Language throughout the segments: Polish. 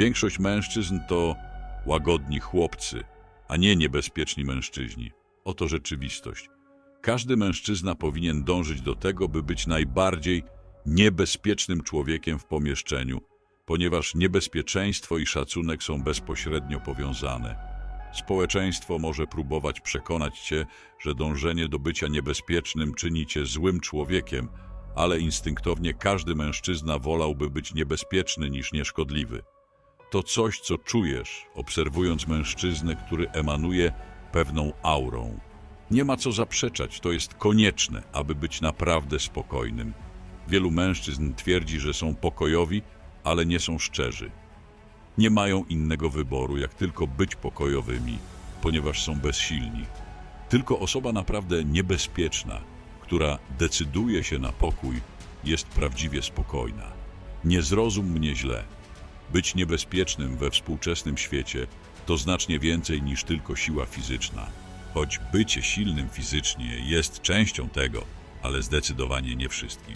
Większość mężczyzn to łagodni chłopcy, a nie niebezpieczni mężczyźni. Oto rzeczywistość. Każdy mężczyzna powinien dążyć do tego, by być najbardziej niebezpiecznym człowiekiem w pomieszczeniu, ponieważ niebezpieczeństwo i szacunek są bezpośrednio powiązane. Społeczeństwo może próbować przekonać cię, że dążenie do bycia niebezpiecznym czyni cię złym człowiekiem, ale instynktownie każdy mężczyzna wolałby być niebezpieczny niż nieszkodliwy. To coś, co czujesz, obserwując mężczyznę, który emanuje pewną aurą. Nie ma co zaprzeczać, to jest konieczne, aby być naprawdę spokojnym. Wielu mężczyzn twierdzi, że są pokojowi, ale nie są szczerzy. Nie mają innego wyboru, jak tylko być pokojowymi, ponieważ są bezsilni. Tylko osoba naprawdę niebezpieczna, która decyduje się na pokój, jest prawdziwie spokojna. Nie zrozum mnie źle. Być niebezpiecznym we współczesnym świecie to znacznie więcej niż tylko siła fizyczna. Choć bycie silnym fizycznie jest częścią tego, ale zdecydowanie nie wszystkim.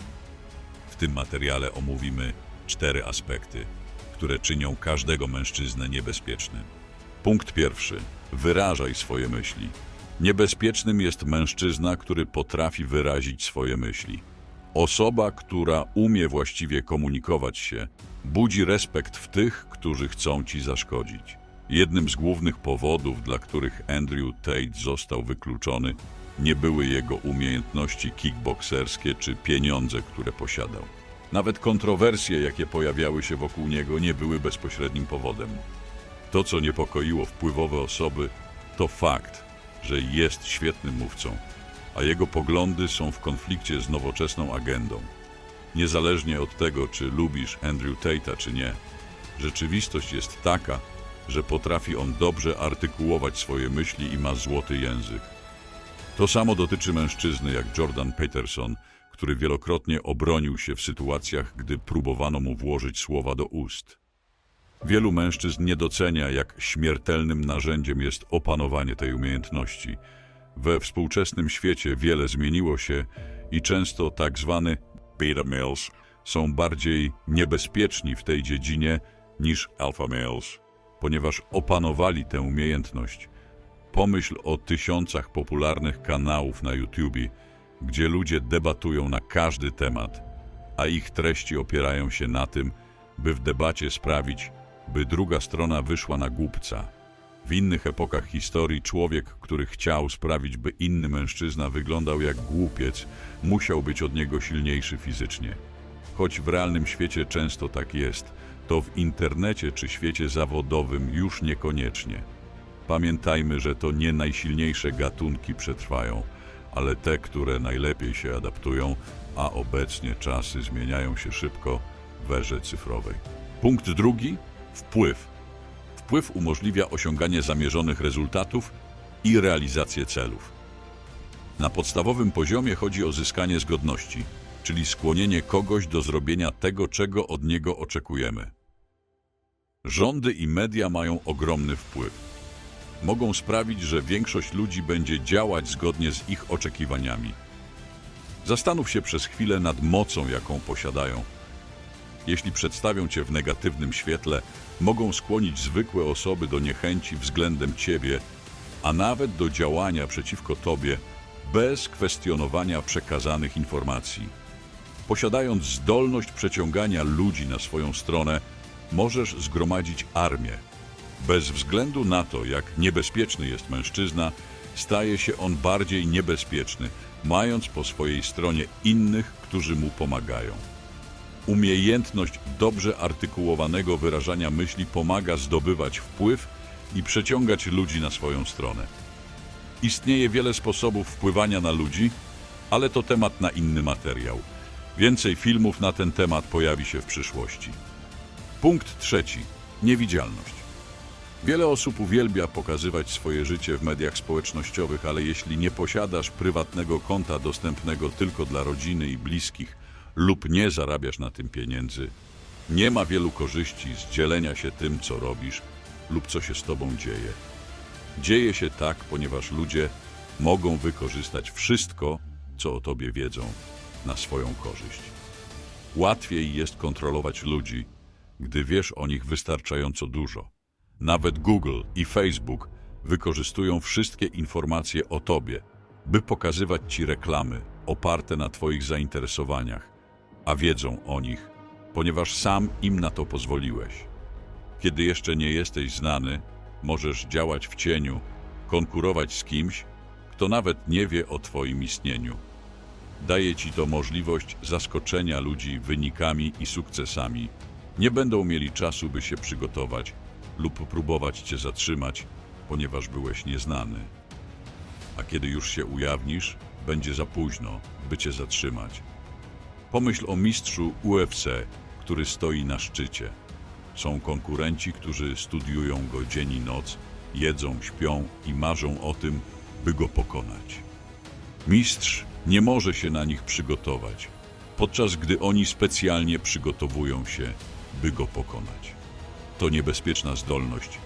W tym materiale omówimy cztery aspekty, które czynią każdego mężczyznę niebezpiecznym. Punkt pierwszy. Wyrażaj swoje myśli. Niebezpiecznym jest mężczyzna, który potrafi wyrazić swoje myśli. Osoba, która umie właściwie komunikować się, budzi respekt w tych, którzy chcą ci zaszkodzić. Jednym z głównych powodów, dla których Andrew Tate został wykluczony, nie były jego umiejętności kickbokserskie czy pieniądze, które posiadał. Nawet kontrowersje, jakie pojawiały się wokół niego, nie były bezpośrednim powodem. To, co niepokoiło wpływowe osoby, to fakt, że jest świetnym mówcą, a jego poglądy są w konflikcie z nowoczesną agendą. Niezależnie od tego, czy lubisz Andrew Tate'a, czy nie, rzeczywistość jest taka, że potrafi on dobrze artykułować swoje myśli i ma złoty język. To samo dotyczy mężczyzny jak Jordan Peterson, który wielokrotnie obronił się w sytuacjach, gdy próbowano mu włożyć słowa do ust. Wielu mężczyzn nie docenia, jak śmiertelnym narzędziem jest opanowanie tej umiejętności. We współczesnym świecie wiele zmieniło się i często tak zwany beta males są bardziej niebezpieczni w tej dziedzinie niż alpha males, ponieważ opanowali tę umiejętność. Pomyśl o tysiącach popularnych kanałów na YouTube, gdzie ludzie debatują na każdy temat, a ich treści opierają się na tym, by w debacie sprawić, by druga strona wyszła na głupca. W innych epokach historii człowiek, który chciał sprawić, by inny mężczyzna wyglądał jak głupiec, musiał być od niego silniejszy fizycznie. Choć w realnym świecie często tak jest, to w internecie czy świecie zawodowym już niekoniecznie. Pamiętajmy, że to nie najsilniejsze gatunki przetrwają, ale te, które najlepiej się adaptują, a obecnie czasy zmieniają się szybko w erze cyfrowej. Punkt drugi wpływ. Wpływ umożliwia osiąganie zamierzonych rezultatów i realizację celów. Na podstawowym poziomie chodzi o zyskanie zgodności, czyli skłonienie kogoś do zrobienia tego, czego od niego oczekujemy. Rządy i media mają ogromny wpływ. Mogą sprawić, że większość ludzi będzie działać zgodnie z ich oczekiwaniami. Zastanów się przez chwilę nad mocą, jaką posiadają. Jeśli przedstawią cię w negatywnym świetle, mogą skłonić zwykłe osoby do niechęci względem ciebie, a nawet do działania przeciwko tobie bez kwestionowania przekazanych informacji. Posiadając zdolność przeciągania ludzi na swoją stronę, możesz zgromadzić armię. Bez względu na to, jak niebezpieczny jest mężczyzna, staje się on bardziej niebezpieczny, mając po swojej stronie innych, którzy mu pomagają. Umiejętność dobrze artykułowanego wyrażania myśli pomaga zdobywać wpływ i przeciągać ludzi na swoją stronę. Istnieje wiele sposobów wpływania na ludzi, ale to temat na inny materiał. Więcej filmów na ten temat pojawi się w przyszłości. Punkt trzeci. Niewidzialność. Wiele osób uwielbia pokazywać swoje życie w mediach społecznościowych, ale jeśli nie posiadasz prywatnego konta dostępnego tylko dla rodziny i bliskich lub nie zarabiasz na tym pieniędzy, nie ma wielu korzyści z dzielenia się tym, co robisz lub co się z tobą dzieje. Dzieje się tak, ponieważ ludzie mogą wykorzystać wszystko, co o tobie wiedzą, na swoją korzyść. Łatwiej jest kontrolować ludzi, gdy wiesz o nich wystarczająco dużo. Nawet Google i Facebook wykorzystują wszystkie informacje o tobie, by pokazywać ci reklamy oparte na twoich zainteresowaniach, a wiedzą o nich, ponieważ sam im na to pozwoliłeś. Kiedy jeszcze nie jesteś znany, możesz działać w cieniu, konkurować z kimś, kto nawet nie wie o twoim istnieniu. Daje ci to możliwość zaskoczenia ludzi wynikami i sukcesami. Nie będą mieli czasu, by się przygotować lub próbować cię zatrzymać, ponieważ byłeś nieznany. A kiedy już się ujawnisz, będzie za późno, by cię zatrzymać. Pomyśl o mistrzu UFC, który stoi na szczycie. Są konkurenci, którzy studiują go dzień i noc, jedzą, śpią i marzą o tym, by go pokonać. Mistrz nie może się na nich przygotować, podczas gdy oni specjalnie przygotowują się, by go pokonać. To niebezpieczna zdolność,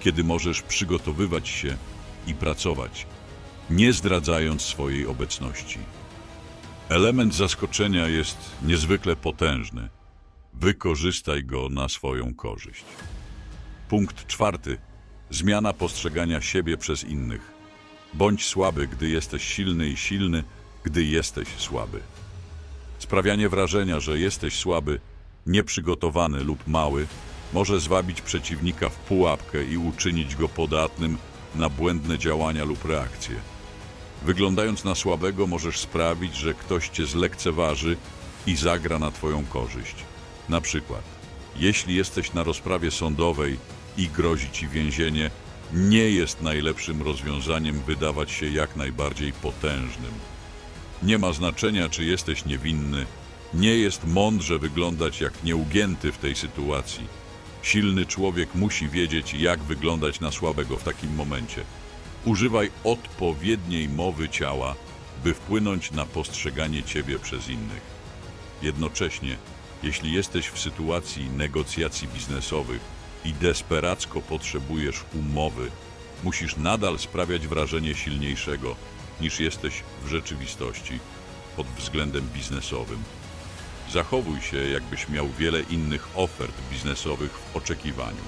kiedy możesz przygotowywać się i pracować, nie zdradzając swojej obecności. Element zaskoczenia jest niezwykle potężny. Wykorzystaj go na swoją korzyść. Punkt czwarty. Zmiana postrzegania siebie przez innych. Bądź słaby, gdy jesteś silny i silny, gdy jesteś słaby. Sprawianie wrażenia, że jesteś słaby, nieprzygotowany lub mały, może zwabić przeciwnika w pułapkę i uczynić go podatnym na błędne działania lub reakcje. Wyglądając na słabego, możesz sprawić, że ktoś cię zlekceważy i zagra na twoją korzyść. Na przykład, jeśli jesteś na rozprawie sądowej i grozi ci więzienie, nie jest najlepszym rozwiązaniem wydawać się jak najbardziej potężnym. Nie ma znaczenia, czy jesteś niewinny. Nie jest mądrze wyglądać jak nieugięty w tej sytuacji. Silny człowiek musi wiedzieć, jak wyglądać na słabego w takim momencie. Używaj odpowiedniej mowy ciała, by wpłynąć na postrzeganie ciebie przez innych. Jednocześnie, jeśli jesteś w sytuacji negocjacji biznesowych i desperacko potrzebujesz umowy, musisz nadal sprawiać wrażenie silniejszego niż jesteś w rzeczywistości pod względem biznesowym. Zachowuj się, jakbyś miał wiele innych ofert biznesowych w oczekiwaniu.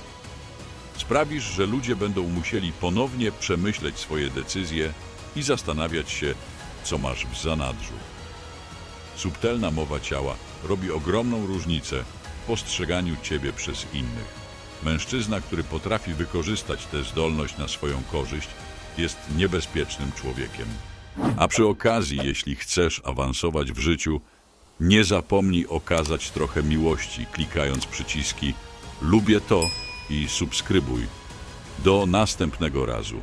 Sprawisz, że ludzie będą musieli ponownie przemyśleć swoje decyzje i zastanawiać się, co masz w zanadrzu. Subtelna mowa ciała robi ogromną różnicę w postrzeganiu ciebie przez innych. Mężczyzna, który potrafi wykorzystać tę zdolność na swoją korzyść, jest niebezpiecznym człowiekiem. A przy okazji, jeśli chcesz awansować w życiu, nie zapomnij okazać trochę miłości, klikając przyciski Lubię to i subskrybuj. Do następnego razu.